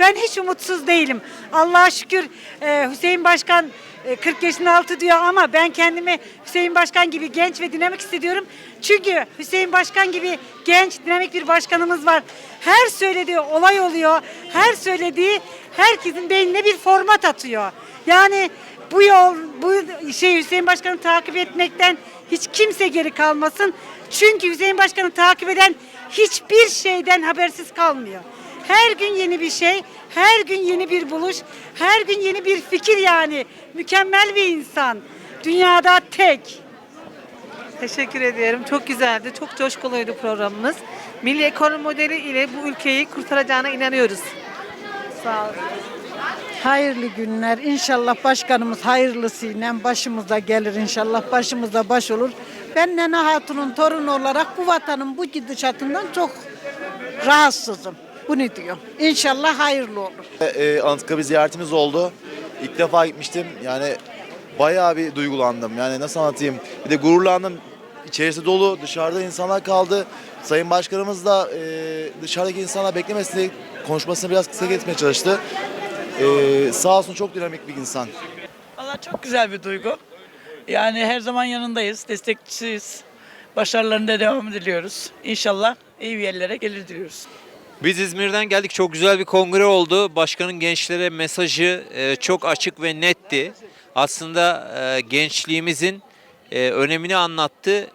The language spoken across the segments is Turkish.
Ben hiç umutsuz değilim. Allah'a şükür e, Hüseyin Başkan e, 40 yaşın altı diyor ama ben kendimi Hüseyin Başkan gibi genç ve dinamik hissediyorum. Çünkü Hüseyin Başkan gibi genç, dinamik bir başkanımız var. Her söylediği olay oluyor. Her söylediği herkesin beynine bir format atıyor. Yani bu yol, bu şey Hüseyin Başkan'ı takip etmekten hiç kimse geri kalmasın. Çünkü Hüseyin Başkan'ı takip eden hiçbir şeyden habersiz kalmıyor. Her gün yeni bir şey, her gün yeni bir buluş, her gün yeni bir fikir yani. Mükemmel bir insan. Dünyada tek. Teşekkür ediyorum. Çok güzeldi. Çok coşkuluydu programımız. Milli ekonomi modeli ile bu ülkeyi kurtaracağına inanıyoruz. Sağ olun. Hayırlı günler. İnşallah başkanımız hayırlısıyla başımıza gelir inşallah. Başımızda baş olur. Ben Nene Hatun'un torunu olarak bu vatanın bu gidişatından çok rahatsızım. Bunu diyor. İnşallah hayırlı olur. e, Anıtkabir ziyaretimiz oldu. İlk defa gitmiştim. Yani bayağı bir duygulandım. Yani nasıl anlatayım? Bir de gururlandım. İçerisi dolu, dışarıda insanlar kaldı. Sayın Başkanımız da e, dışarıdaki insanlar beklemesin diye konuşmasını biraz kısa geçmeye çalıştı. E, sağ olsun çok dinamik bir insan. Valla çok güzel bir duygu. Yani her zaman yanındayız, destekçisiyiz. Başarılarında devam diliyoruz. İnşallah iyi bir yerlere gelir diliyoruz. Biz İzmir'den geldik. Çok güzel bir kongre oldu. Başkanın gençlere mesajı e, çok açık ve netti. Aslında e, gençliğimizin e, önemini anlattı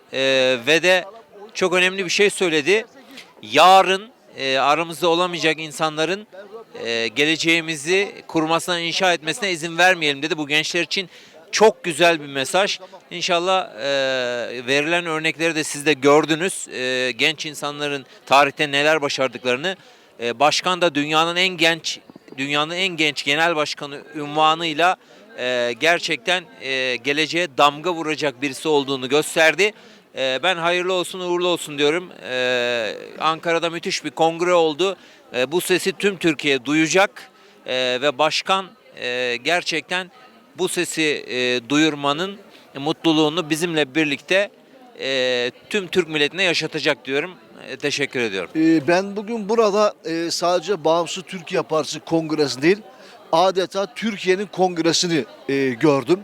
ve de çok önemli bir şey söyledi. Yarın aramızda olamayacak insanların geleceğimizi kurmasına, inşa etmesine izin vermeyelim dedi. Bu gençler için çok güzel bir mesaj. İnşallah e, verilen örnekleri de siz de gördünüz. E, genç insanların tarihte neler başardıklarını. E, başkan da dünyanın en genç, dünyanın en genç genel başkanı ünvanıyla e, gerçekten e, geleceğe damga vuracak birisi olduğunu gösterdi. E, ben hayırlı olsun, uğurlu olsun diyorum. E, Ankara'da müthiş bir kongre oldu. E, bu sesi tüm Türkiye duyacak E, ve başkan e, gerçekten bu sesi e, duyurmanın mutluluğunu bizimle birlikte e, tüm Türk milletine yaşatacak diyorum. E, teşekkür ediyorum. Ee, Ben bugün burada e, sadece Bağımsız Türkiye Partisi kongresi değil, adeta Türkiye'nin kongresini e, gördüm.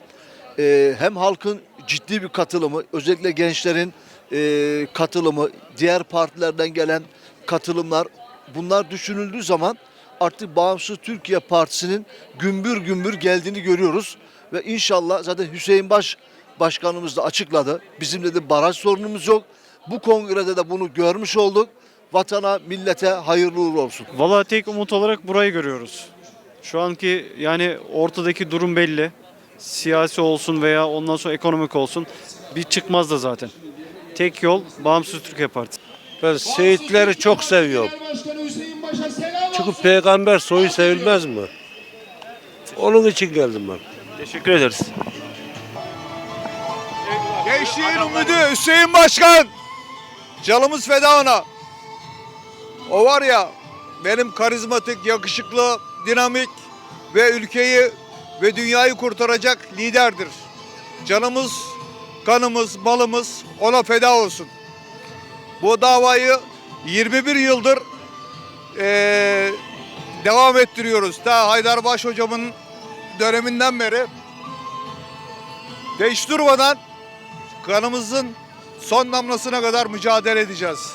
E, Hem halkın ciddi bir katılımı, özellikle gençlerin e, katılımı, diğer partilerden gelen katılımlar, bunlar düşünüldüğü zaman artık Bağımsız Türkiye Partisi'nin gümbür gümbür geldiğini görüyoruz. Ve inşallah zaten Hüseyin Baş Başkanımız da açıkladı. Bizim dedi baraj sorunumuz yok. Bu kongrede de bunu görmüş olduk. Vatana, millete hayırlı uğurlu olsun. Valla tek umut olarak burayı görüyoruz. Şu anki yani ortadaki durum belli. Siyasi olsun veya ondan sonra ekonomik olsun bir çıkmaz da zaten. Tek yol Bağımsız Türkiye Partisi. Ben şehitleri çok seviyorum. Çünkü peygamber soyu sevilmez mi? Onun için geldim ben. Teşekkür ederiz. Gençliğin ümidi Hüseyin Başkan. Canımız feda ona. O var ya benim karizmatik, yakışıklı, dinamik ve ülkeyi ve dünyayı kurtaracak liderdir. Canımız, kanımız, malımız ona feda olsun. Bu davayı 21 yıldır eee, devam ettiriyoruz. Ta Haydarbaş hocamın döneminden beri. Hiç durmadan kanımızın son damlasına kadar mücadele edeceğiz.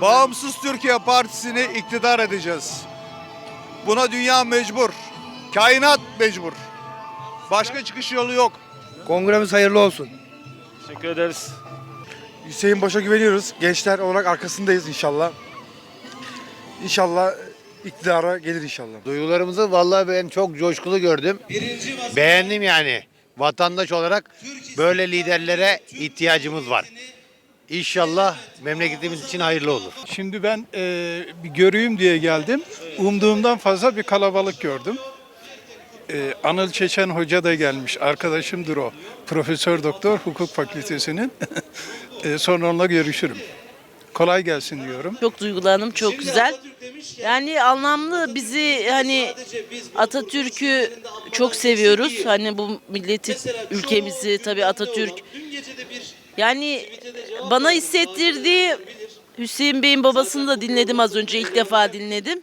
Bağımsız Türkiye Partisi'ni iktidar edeceğiz. Buna dünya mecbur. Kainat mecbur. Başka çıkış yolu yok. Kongremiz hayırlı olsun. Teşekkür ederiz. Hüseyin Baş'a güveniyoruz. Gençler olarak arkasındayız inşallah. İnşallah iktidara gelir inşallah. Duygularımızı vallahi ben çok coşkulu gördüm. Beğendim yani. Vatandaş olarak böyle liderlere ihtiyacımız var. İnşallah memleketimiz için hayırlı olur. Şimdi ben e, bir göreyim diye geldim. Umduğumdan fazla bir kalabalık gördüm. E, Anıl Çeçen Hoca da gelmiş. Arkadaşımdır o. Profesör Doktor Hukuk Fakültesinin. e, sonra onunla görüşürüm. Kolay gelsin diyorum. Çok duygulandım, çok güzel. Yani anlamlı bizi hani Atatürk'ü çok seviyoruz. Hani bu milleti, ülkemizi tabii Atatürk. Yani bana hissettirdiği Hüseyin Bey'in babasını da dinledim az önce ilk defa dinledim.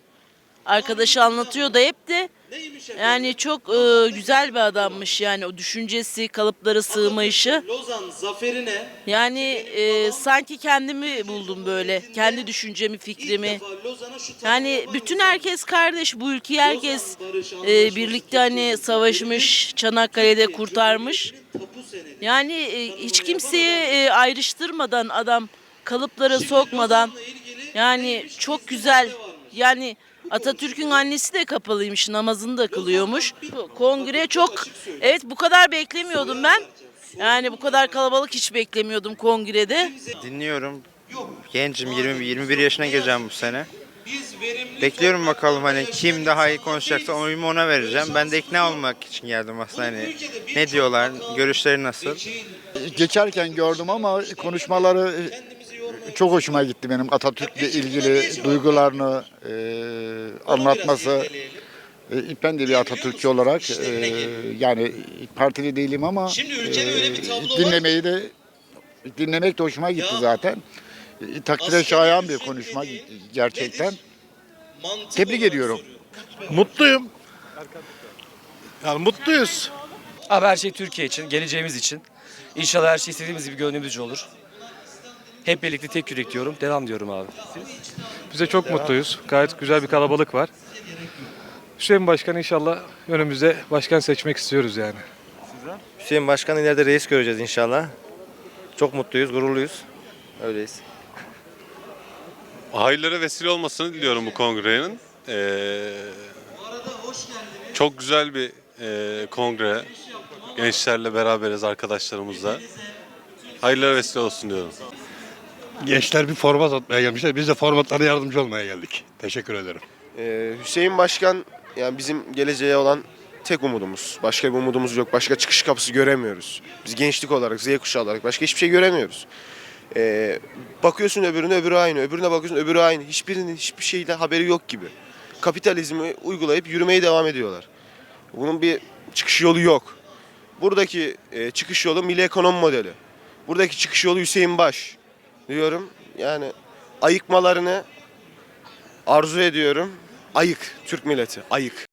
arkadaşı anlatıyor da hep de yani çok e, güzel bir adammış yani o düşüncesi, kalıplara sığmayışı. Lozan zaferine Yani e, sanki kendimi buldum böyle. Kendi düşüncemi, fikrimi. Lozan'a şu Yani bütün herkes kardeş. Bu ülkeyi herkes e, birlikte hani savaşmış, Çanakkale'de kurtarmış. tapu senedi Yani e, hiç kimseye e, ayrıştırmadan adam kalıplara sokmadan yani çok güzel. Yani Atatürk'ün annesi de kapalıymış, namazını da kılıyormuş. Kongre çok evet bu kadar beklemiyordum ben. Yani bu kadar kalabalık hiç beklemiyordum kongrede. Dinliyorum. Gencim 20 21 yaşına gireceğim bu sene. Bekliyorum bakalım hani kim daha iyi konuşacaksa oyumu ona vereceğim. Ben de ikna olmak için geldim aslında hani ne diyorlar, görüşleri nasıl? Geçerken gördüm ama konuşmaları e, çok hoşuma gitti benim Atatürk'le ilgili duygularını e, anlatması. E, ben de bir Atatürkçü olarak e, yani partili değilim ama e, dinlemeyi de dinlemek de hoşuma gitti zaten. E, takdire şayan bir konuşma gerçekten. Tebrik ediyorum. Mutluyum. Yani mutluyuz. Abi her şey Türkiye için, geleceğimiz için. İnşallah her şey istediğimiz gibi gönlümüzce olur. Hep birlikte tek yürek diyorum. Devam diyorum abi. Biz de çok mutluyuz. Gayet güzel bir kalabalık var. Hüseyin Başkan inşallah önümüzde başkan seçmek istiyoruz yani. Hüseyin Başkan ileride reis göreceğiz inşallah. Çok mutluyuz, gururluyuz. Öyleyiz. Hayırlara vesile olmasını diliyorum bu kongrenin. Ee, çok güzel bir e, kongre. Gençlerle beraberiz arkadaşlarımızla. Hayırlara vesile olsun diyorum. Gençler bir format atmaya gelmişler. Biz de formatlara yardımcı olmaya geldik. Teşekkür ederim. Ee, Hüseyin Başkan yani bizim geleceğe olan tek umudumuz. Başka bir umudumuz yok. Başka çıkış kapısı göremiyoruz. Biz gençlik olarak, Z kuşağı olarak başka hiçbir şey göremiyoruz. Ee, bakıyorsun öbürüne öbürü aynı, öbürüne bakıyorsun öbürü aynı. Hiçbirinin hiçbir şeyden haberi yok gibi. Kapitalizmi uygulayıp yürümeye devam ediyorlar. Bunun bir çıkış yolu yok. Buradaki e, çıkış yolu milli ekonomi modeli. Buradaki çıkış yolu Hüseyin Baş diyorum. Yani ayıkmalarını arzu ediyorum. Ayık Türk milleti, ayık.